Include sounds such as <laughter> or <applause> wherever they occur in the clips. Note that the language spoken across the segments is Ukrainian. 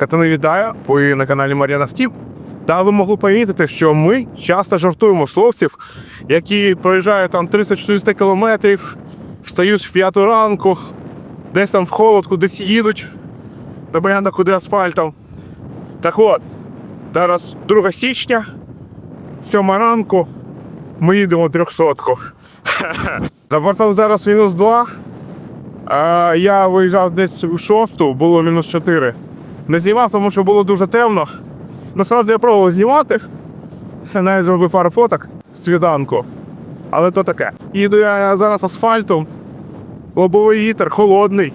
Катани вітаю, ви на каналі Мар'яна Втіп. Та ви могли помітити, що ми часто жартуємо з хлопців, які проїжджають там 300-400 кілометрів, встають в п'яту ранку, десь там в холод, кудись їдуть, непонятно куди асфальтом. Так от, зараз 2 січня, 7 ранку, ми їдемо трьохсотку. <laughs> За бортом зараз мінус 2. А я виїжджав десь у шосту, було мінус 4. Не знімав, тому що було дуже темно. Насправді я пробував знімати. Навіть зробив пару фоток з свіданку. Але то таке. Їду я зараз асфальтом, лобовий вітер, холодний,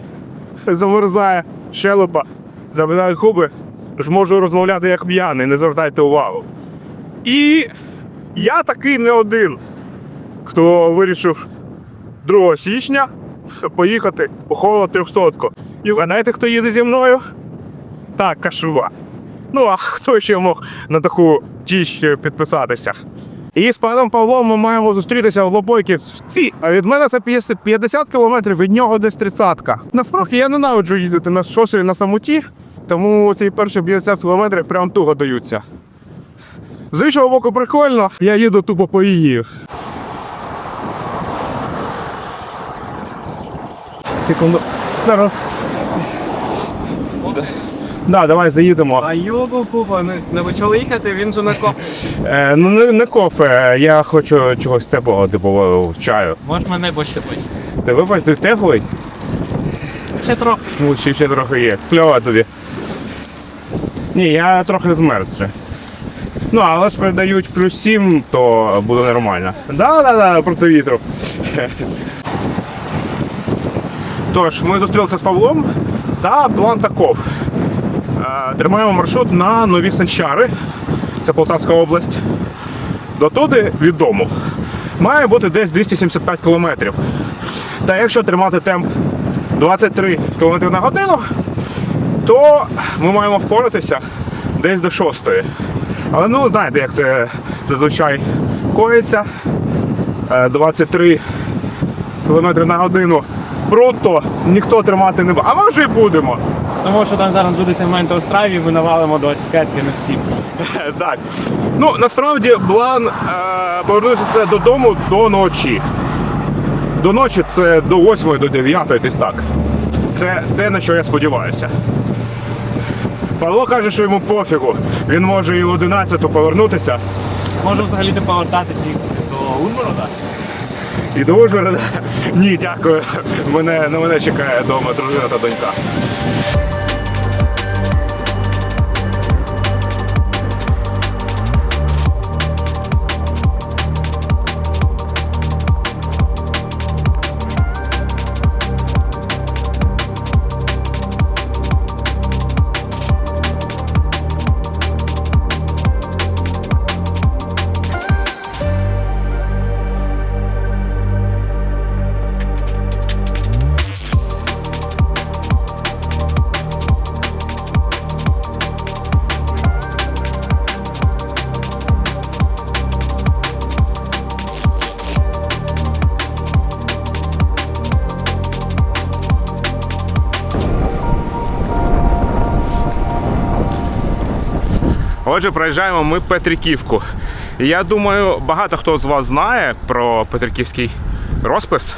замерзає, щелепа, забираю губи, ж можу розмовляти як п'яний, не звертайте увагу. І я такий не один, хто вирішив 2 січня поїхати у холод 300. І знаєте, хто їде зі мною? Так, кашува. Ну, а хто ще мог на таку тіщ підписатися? І з паном Павлом ми маємо зустрітися в Лобойківці. А від мене це 50 50 кілометрів, від нього десь 30. Насправді я ненавиджу їздити на шосері на самоті, тому ці перші 50 кілометрів прям туго даються. З іншого боку, прикольно, я їду тупо по її. Секунду. Зараз. Да, давай заїдемо. А його пупа, не, не почали їхати, він же на коп. Е, ну не, не кофе, я хочу чогось теплого, типу чаю. Можеш мене пощепити? Ти вибач, ти теплий? Ще трохи. Ну, ще, ще трохи є. Кльово тобі. Ні, я трохи змерз вже. Ну, але ж передають плюс 7, то буде нормально. Да, да, да, проти вітру. <laughs> Тож, ми зустрілися з Павлом та план таков. Е, Тримаємо маршрут на нові санчари. Це Полтавська область. Дотуди від дому. Має бути десь 275 кілометрів. Та якщо тримати темп 23 км на годину, то ми маємо впоратися десь до 6. Але ну знаєте, як це зазвичай коїться. Е, 23 км на годину брутто ніхто тримати не буде. А може і будемо. Тому що там зараз буде сегмент Остраві, ми навалимо 25 на 7. <laughs> Так. Ну, насправді план е, повернутися додому до ночі. До ночі це до 8 до 9 десь так. Це те, на що я сподіваюся. Павло каже, що йому пофігу. Він може і в 11 повернутися. Можу взагалі не повертатись до Ужгорода. І до Ужгорода. Ні, дякую. Мене, на мене чекає вдома дружина та донька. Отже, проїжджаємо ми Петриківку. Я думаю, багато хто з вас знає про Петриківський розпис.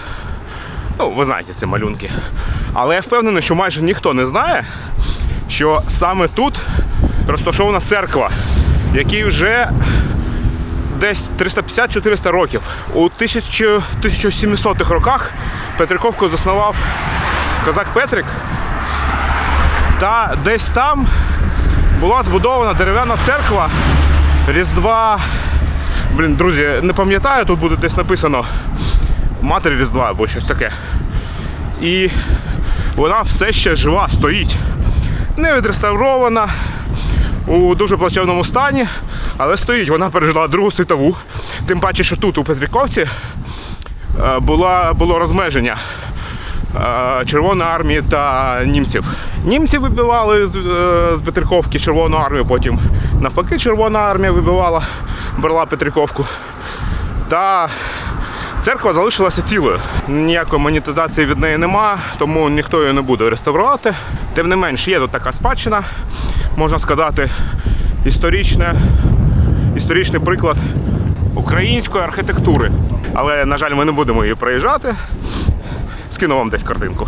Ну, ви знаєте ці малюнки. Але я впевнений, що майже ніхто не знає, що саме тут розташована церква, якій вже десь 350-400 років. У 1700-х роках Петриковку заснував козак Петрик. Та десь там була збудована дерев'яна церква Різдва. Блін, друзі, не пам'ятаю, тут буде десь написано Матері Різдва або щось таке. І вона все ще жива, стоїть. Не відреставрована, у дуже плачевному стані, але стоїть. Вона пережила Другу світову. Тим паче, що тут, у Петріковці, е, була, було розмеження Червоної армії та німців. Німці вибивали з, е, Петриковки Червону армію, потім навпаки Червона армія вибивала, брала Петриковку. Та Церква залишилася цілою. Ніякої монетизації від неї нема, тому ніхто її не буде реставрувати. Тим не менш, є тут така спадщина, можна сказати, історичне, історичний приклад української архітектури. Але, на жаль, ми не будемо її проїжджати. Скину вам десь картинку.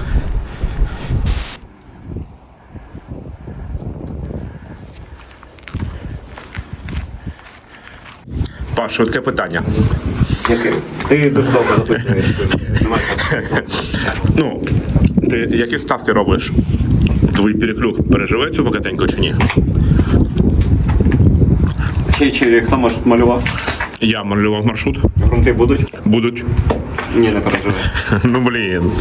Паш, швидке питання. Ти дуже довго запитуєш. Ну, ти які ставки робиш? Твій переклюх переживе цю покатеньку чи ні? Чи, чи хто може малював? Я малював маршрут. Грунти будуть? Будуть. Ні, не переживай. <laughs> Ну блін.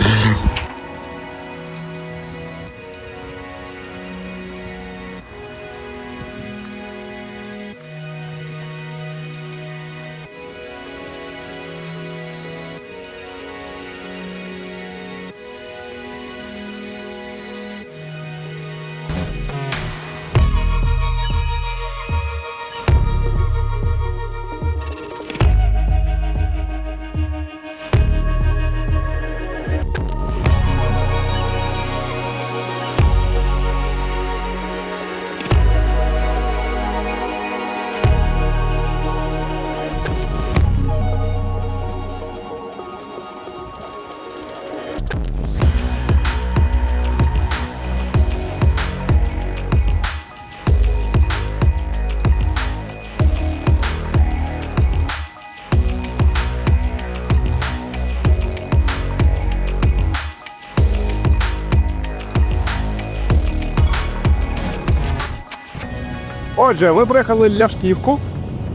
Отже, ми приїхали Ляшківку.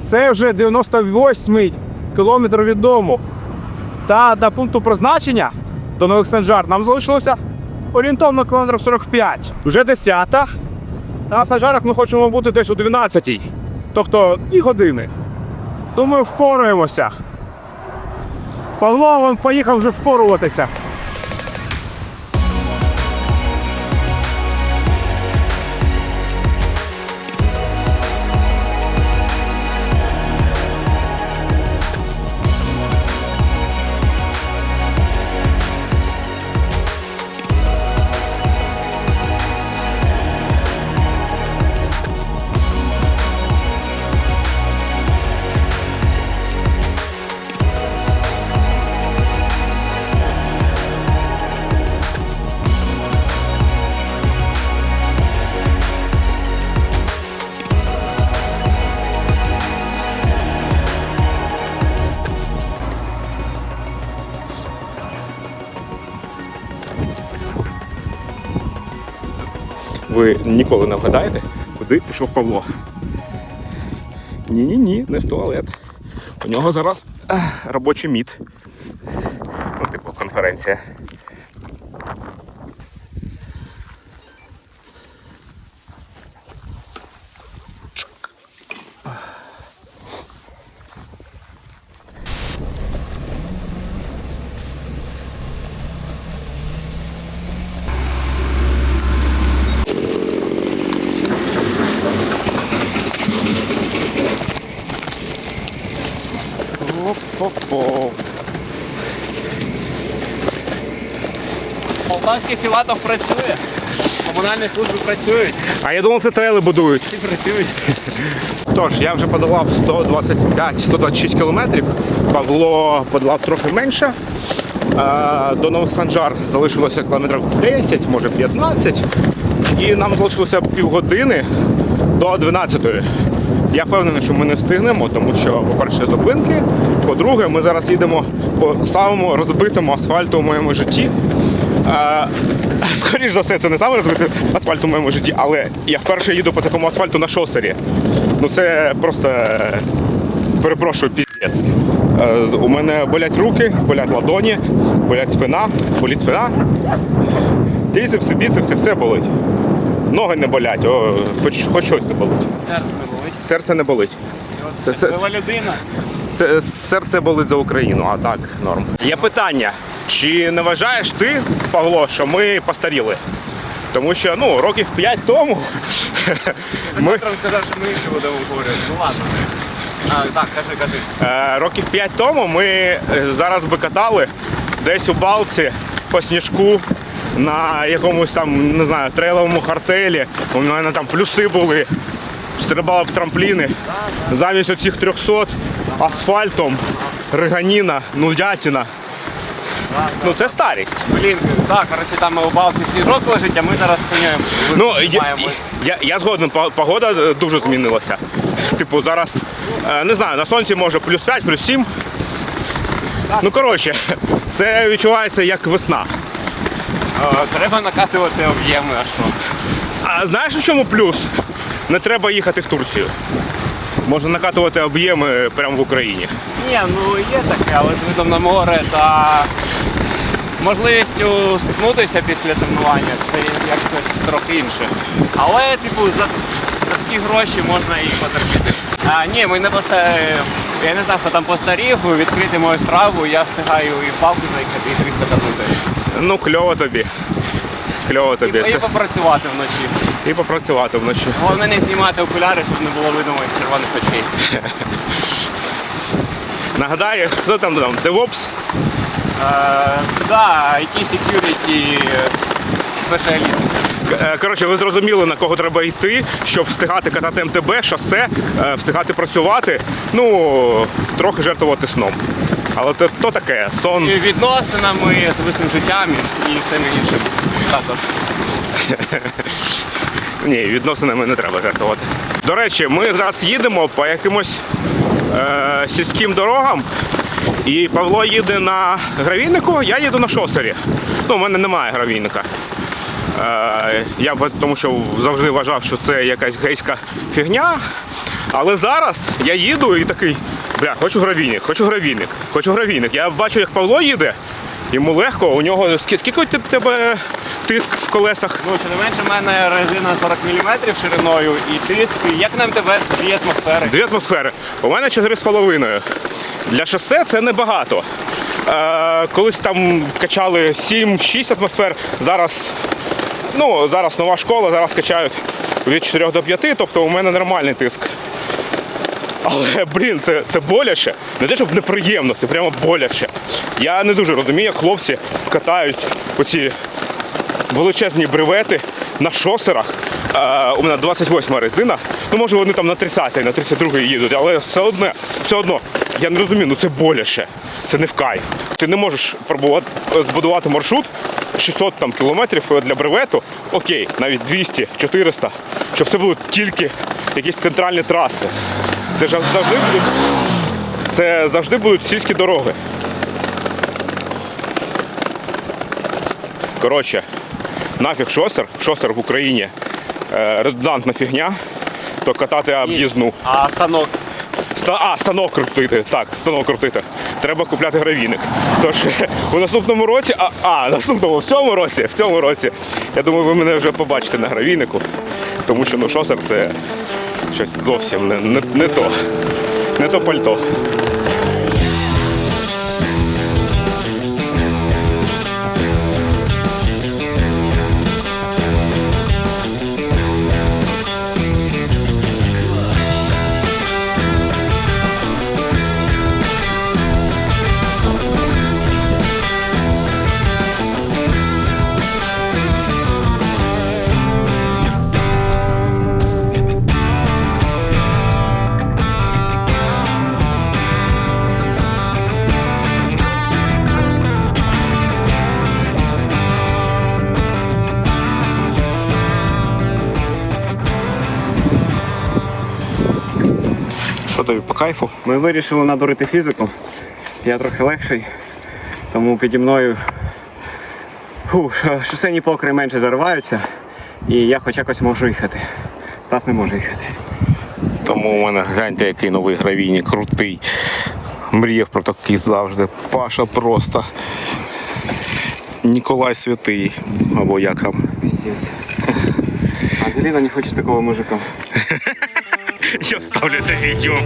Це вже 98-й кілометр від дому. Та до пункту призначення до Нових Санжар нам залишилося орієнтовно кілометрів 45. Вже 10. А на Санжарах ми хочемо бути десь о 12-й. Тобто і години. Думаю, впораємося. Павло він поїхав вже впоруватися. Ви ніколи не вгадаєте, куди пішов Павло. Ні-ні-ні, не в туалет. У нього зараз ех, робочий міт. Ну, типу, конференція. Полтавський філатов працює. Комунальні служби працюють. А я думав, це трейли будують. Всі працюють. Тож, я вже подолав 125-126 кілометрів. Павло подолав трохи менше. Е, До Нових Санжар залишилося кілометрів 10, може 15. І нам залишилося півгодини до 12-ї. Я впевнений, що ми не встигнемо, тому що, по-перше, зупинки. По-друге, ми зараз їдемо по самому розбитому асфальту в моєму житті. Е, Скоріш за все, це не саме розбитий асфальт у моєму житті, але я вперше їду по такому асфальту на шосері. Ну це просто е, перепрошую, піздець. Е, У мене болять руки, болять ладоні, болять спина, болить спина. Тріцепси, біцепси, все болить. Ноги не болять, о, хоч, хоч щось не болить. Серце не болить. Серце не болить. Це, це, людина. це серце болить за Україну, а так, норм. Є питання. Чи не вважаєш ти, Павло, що ми постаріли? Тому що ну, років 5 тому ми, сказав, що ми інше будемо говорити. Ну ладно. А, так, кажи, кажи. Е, років 5 тому ми е, зараз би катали десь у балці по сніжку на якомусь там, не знаю, трейловому картелі. У мене там плюси були, стрибали в трампліни. Замість оцих 300 асфальтом, риганіна, нудятина. Ну це старість. Блін, так, коротше, там у балці сніжок лежить, а ми зараз хуйнею Ну, я, я, я згоден, по- погода е, дуже змінилася. Типу, зараз, е, не знаю, на сонці може плюс 5, плюс 7. Ну, коротше, <laughs> це відчувається як весна. Е, Треба накатувати об'єми, а що? А знаєш, у чому плюс? Не треба їхати в Турцію. Можна накатувати об'єми прямо в Україні. Ні, ну є таке, але з видом на море та можливістю спіткнутися після тренування це якось трохи інше. Але, типу, за, за такі гроші можна і потерпіти. А, ні, ми не просто. Я не знаю, хто там постарів, відкрити мою страву, я встигаю і палку заїхати, і 300 катнути. Ну, кльово тобі. Кльово тобі. І, і попрацювати вночі. І попрацювати вночі. Головне не знімати окуляри, щоб не було видно моїх червоних очей. Нагадаю, хто там там? DevOps? Е, да, IT security спеціаліст. Е, Коротше, ви зрозуміли, на кого треба йти, щоб встигати катати МТБ, шосе, е, встигати працювати, ну, трохи жертвувати сном. Але то, то таке, сон. І відносинами, особистим життям і, і всім іншим. Також. <laughs> Ні, відносинами не треба жертвувати. До речі, ми зараз їдемо по якимось е, сільським дорогам. І Павло їде на гравійнику, я їду на шосері. Ну, у мене немає гравійника. Е, я тому що завжди вважав, що це якась гейська фігня. Але зараз я їду і такий, бля, хочу гравійник, хочу гравійник, хочу гравійник. Я бачу, як Павло їде, йому легко, у нього скільки у тебе тиск в колесах? Ну, чи не менше, в мене резина 40 мм шириною і тиск, як нам тебе дві атмосфери. Дві атмосфери. У мене 4,5. Для шосе це небагато. Е, колись там качали 7-6 атмосфер. Зараз, ну, зараз нова школа, зараз качають від 4 до 5, тобто у мене нормальний тиск. Але, блін, це, це боляче. Не те, щоб неприємно, це прямо боляче. Я не дуже розумію, як хлопці катають оці величезні бревети на шосерах. Е, у мене 28 резина. Ну, може, вони там на 30-й, на 32-й їдуть, але все одно, все одно, я не розумію, ну це боляче, це не в кайф. Ти не можеш пробувати збудувати маршрут 600 там, кілометрів для бревету, окей, навіть 200, 400, щоб це були тільки якісь центральні траси. Це завжди будуть, це завжди будуть сільські дороги. Коротше, нафіг шосер, шосер в Україні е, редundантна фігня, то катати об'їзну. А станок. А, станок крутити. Так, станок крутити. Треба купляти гравійник. Тож <laughs> у наступному році, а, а наступному в цьому році, в цьому році, я думаю, ви мене вже побачите на гравійнику. Тому що ну, шосер це щось зовсім не, не, не то. Не то пальто. Кайфу? Ми вирішили надурити фізику. Я трохи легший, тому піді мною фу, шосейні покри менше зариваються, і я хоч якось можу їхати. Стас не може їхати. Тому у мене гляньте, який новий гравійник, крутий. Мріяв про такий завжди. Паша просто. Ніколай Святий. Або як там. Ангеліна не хоче такого мужика. <laughs> Я вставлю це відео.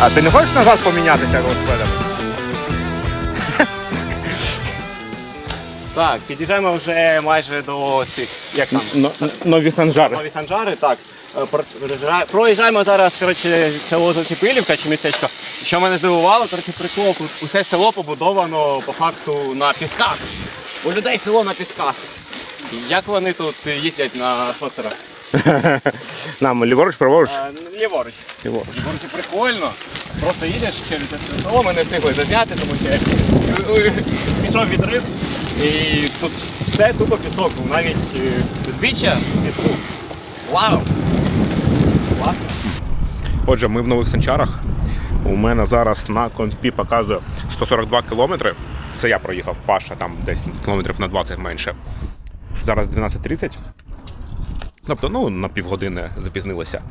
А ти не хочеш назад помінятися велосипедом? Так, під'їжджаємо вже майже до цих. Як там? Нові санжари. Нові Санжари, так. Е, проїжджа- Проїжджаємо зараз, коротше, село Зацепилівка чи містечко. Що мене здивувало, коротше, прикол, тут усе село побудовано по факту на пісках. У людей село на пісках. Як вони тут їздять на шостерах? <laughs> Нам ліворуч, праворуч. Е, Ліворуч. Ліворуч. Ліворуч прикольно. Просто їдеш через це село, ми не встигли зазняти, тому що е, <laughs> пішов відрив. І тут все тупо пісок, навіть е, збіччя з піску. Вау! Отже, ми в нових санчарах. У мене зараз на компі показує 142 кілометри. Це я проїхав, Паша там десь кілометрів на 20 менше. Зараз 12.30. Тобто, ну, на півгодини запізнилися.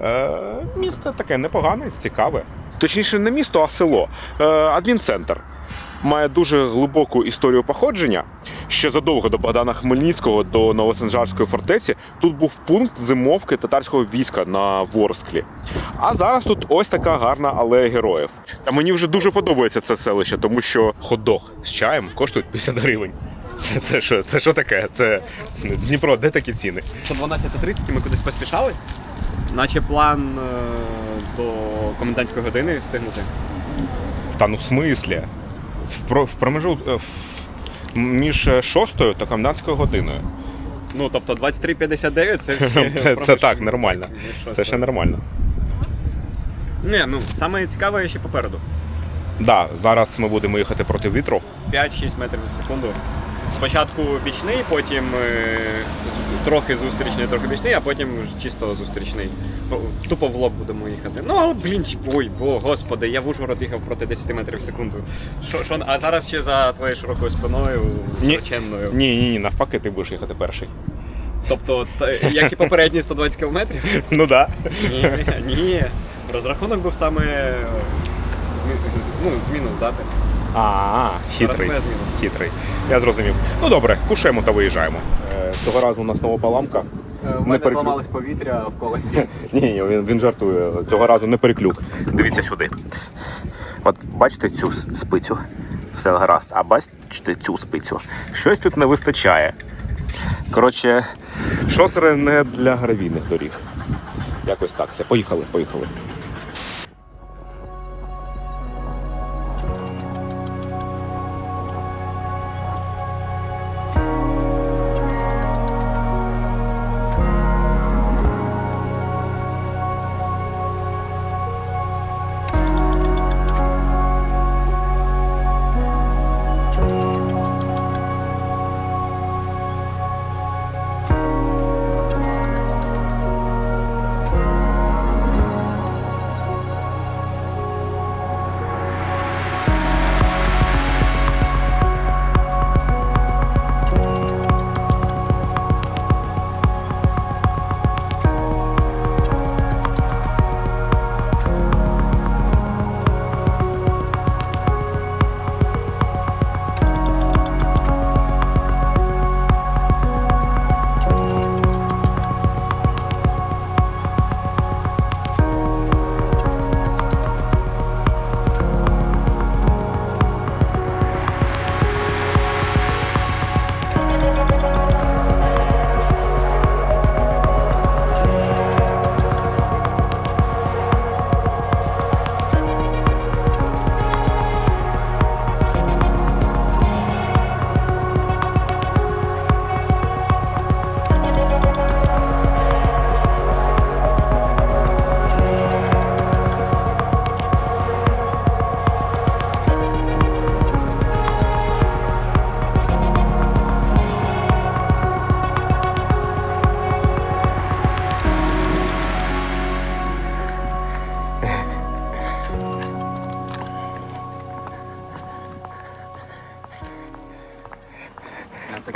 Е, місто таке непогане, цікаве. Точніше, не місто, а село. Е, адмінцентр. Має дуже глибоку історію походження. Ще задовго до Богдана Хмельницького, до Новосанжарської фортеці, тут був пункт зимовки татарського війська на Ворсклі. А зараз тут ось така гарна алея героїв. Та мені вже дуже подобається це селище, тому що хот-дог з чаєм коштує 50 гривень. <laughs> Це, що, це що таке? Це Дніпро, де такі ціни? Що 12.30 ми кудись поспішали. Наче план е, до комендантської години встигнути. Та ну в смислі? В, про, промежу е, між шостою та комендантською годиною. Ну, тобто 23.59 <laughs> це ще Це, це так, нормально. Це ще нормально. Не, ну саме цікаве ще попереду. Да, зараз ми будемо їхати проти вітру. 5-6 метрів за секунду. Спочатку бічний, потім е, трохи зустрічний, трохи бічний, а потім чисто зустрічний. Тупо в лоб будемо їхати. Ну, але, блін, ой, бо, господи, я в Ужгород їхав проти 10 метрів в секунду. Що, що, а зараз ще за твоєю широкою спиною, широченною. Ні, ні, ні, навпаки, ти будеш їхати перший. Тобто, як і попередні 120 кілометрів? <laughs> Ну да. Ні, ні. Розрахунок був саме е, змі... з- ну, зміну здати. А, хитрий. Хитрий. Я зрозумів. Ну добре, кушаємо та виїжджаємо. Е, Цього разу у нас нова паламка. У мене зламалось повітря в колесі. <laughs> Ні, ні, він, він жартує. Цього разу не переклюк. Дивіться сюди. От бачите цю с- спицю? Все гаразд. А бачите цю спицю? Щось тут не вистачає. Коротше, шосери не для гравійних доріг. Якось так. Все, поїхали, поїхали.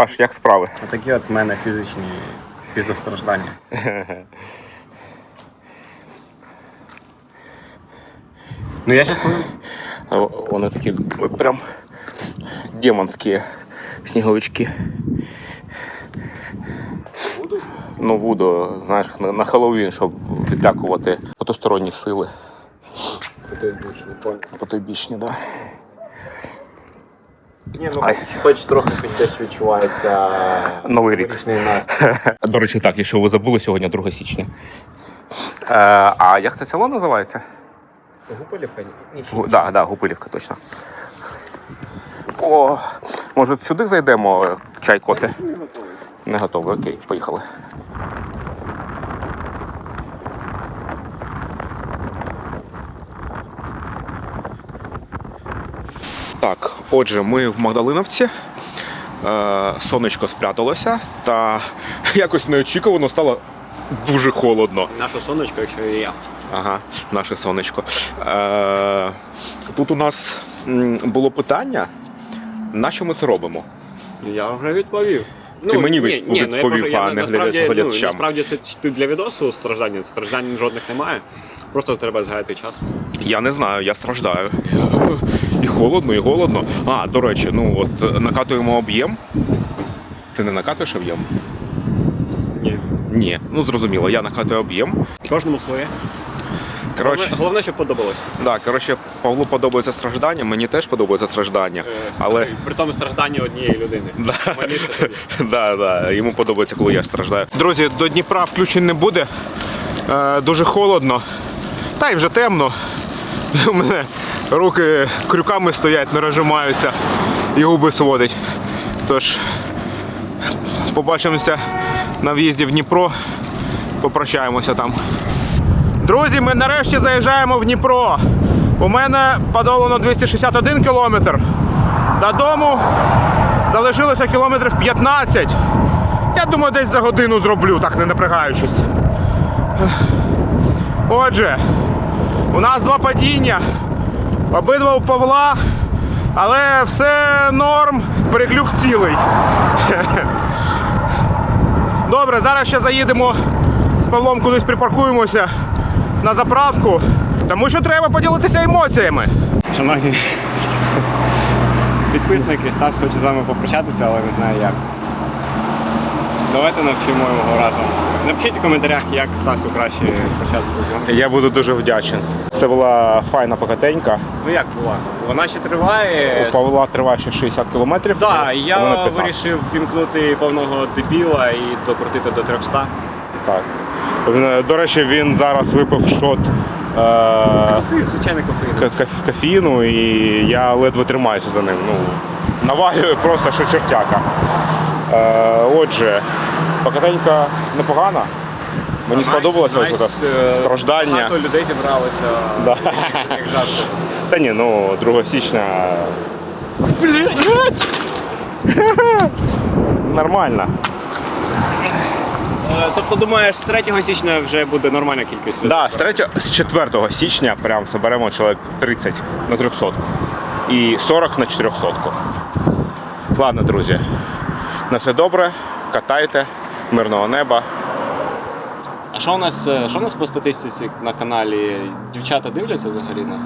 Паш, як справи? Такі от в мене фізичні піздостраждання. Ну я. А Вони такі прям демонські сніговички. Вуду? Ну, Вуду, знаєш, на, на Хеллоуін, щоб відлякувати потусторонні сили. Потойбічні, так. Да. Ні, ну Ай. хоч трохи хоч десь відчувається Новий рік. <laughs> До речі, так, якщо ви забули, сьогодні 2 січня. Е, а як це село називається? Гупалівка? Ні. Гу- Да, да, Гупилівка, точно. О, може сюди зайдемо чай кофе? Не готовий. Не готовий, окей, поїхали. Так, отже, ми в Магдалиновці. Е, сонечко спряталося, та <laughs> якось неочікувано стало дуже холодно. Наше сонечко, якщо і я. Ага, наше сонечко. Е, тут у нас було питання, на що ми це робимо? Я вже відповів. Ти мені ні, ні, ну, відповів, я а не насправді, глядач- ну, насправді це для відосу страждання. Страждань жодних немає. Просто треба згаяти час. Я не знаю, я страждаю. І холодно, і голодно. А, до речі, ну от е, накатуємо об'єм. Ти не накатуєш об'єм? Ні. Ні. Ну зрозуміло, я накатую об'єм. Кожному своє. Коротше, Головне, головне, щоб подобалось. да, коротше, Павлу подобається страждання, мені теж подобається страждання. Е, Але При тому страждання однієї людини. Да. Мені це тобі. <laughs> да, да, йому подобається, коли я страждаю. Друзі, до Дніпра включень не буде. Е, дуже холодно. Та й вже темно. <laughs> У мене руки крюками стоять, не розжимаються і губи сводить. Тож побачимося на в'їзді в Дніпро. Попрощаємося там. Друзі, ми нарешті заїжджаємо в Дніпро. У мене подолано 261 кілометр. Додому залишилося кілометрів 15. Я думаю, десь за годину зроблю, так не напрягаючись. Отже, у нас два падіння. Обидва у Павла, але все норм, переклюк цілий. <laughs> Добре, зараз ще заїдемо з Павлом кудись припаркуємося на заправку, тому що треба поділитися емоціями. Шановні підписники, Стас хоче з вами попрощатися, але не знає як. Давайте навчимо його разом. Напишіть у коментарях, як Стасу краще прощатися з вами. Я буду дуже вдячен. Це була файна покатенька. Ну як була? Вона ще триває. У Павла триває ще 60 кілометрів. Так, і я вирішив вімкнути повного дебіла і докрутити до 300. Так. Е, До речі, він зараз випив шот е- Кофеїн, звичайний кофеїн. кофеїну, і я ледве тримаюся за ним. Ну, навалюю просто що чертяка. Е- отже, покатенька непогана. Мені сподобалося Найс, ось е, страждання. Багато людей зібралося. Да. Як завжди. <laughs> Та ні, ну 2 січня. Нормально. Е, Тобто, думаєш, з 3 січня вже буде нормальна кількість? Да, з 3, з 4 січня прям соберемо чоловік 30 на 300 і 40 на 400. Ладно, друзі. На все добре, катайте, мирного неба. А що у нас, е, що у нас по статистиці на каналі? Дівчата дивляться взагалі нас?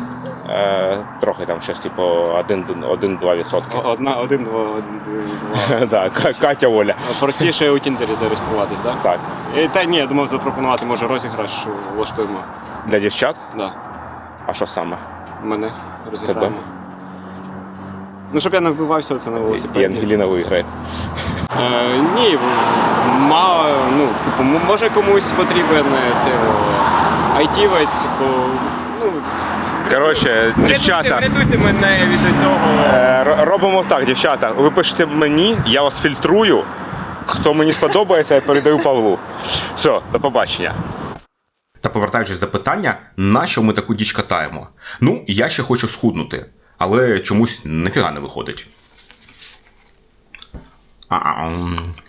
Е, трохи там щось, типу, 1-2%. Одна, один, два, один, два. <laughs> Да, Катя Оля. Простіше у Тіндері зареєструватись, так? Так. Да? Та ні, я думав запропонувати, може розіграш влаштуємо. Для дівчат? Да. А що саме? Мене розіграємо. Ну, щоб я не вбивався оце на І велосипеді. Ангеліна виграє. Е, ні, мало, ну, типу, може комусь потрібен е, цей айтівець, ко- ну, Коротше, дівчата. Врятуйте, врятуйте мене від цього. Е, Робимо так, дівчата. Ви пишете мені, я вас фільтрую. Хто мені сподобається, я передаю Павлу. Все, до побачення. Та повертаючись до питання, на що ми таку діч катаємо? Ну, я ще хочу схуднути, але чомусь ніфіга не виходить. 啊嗯。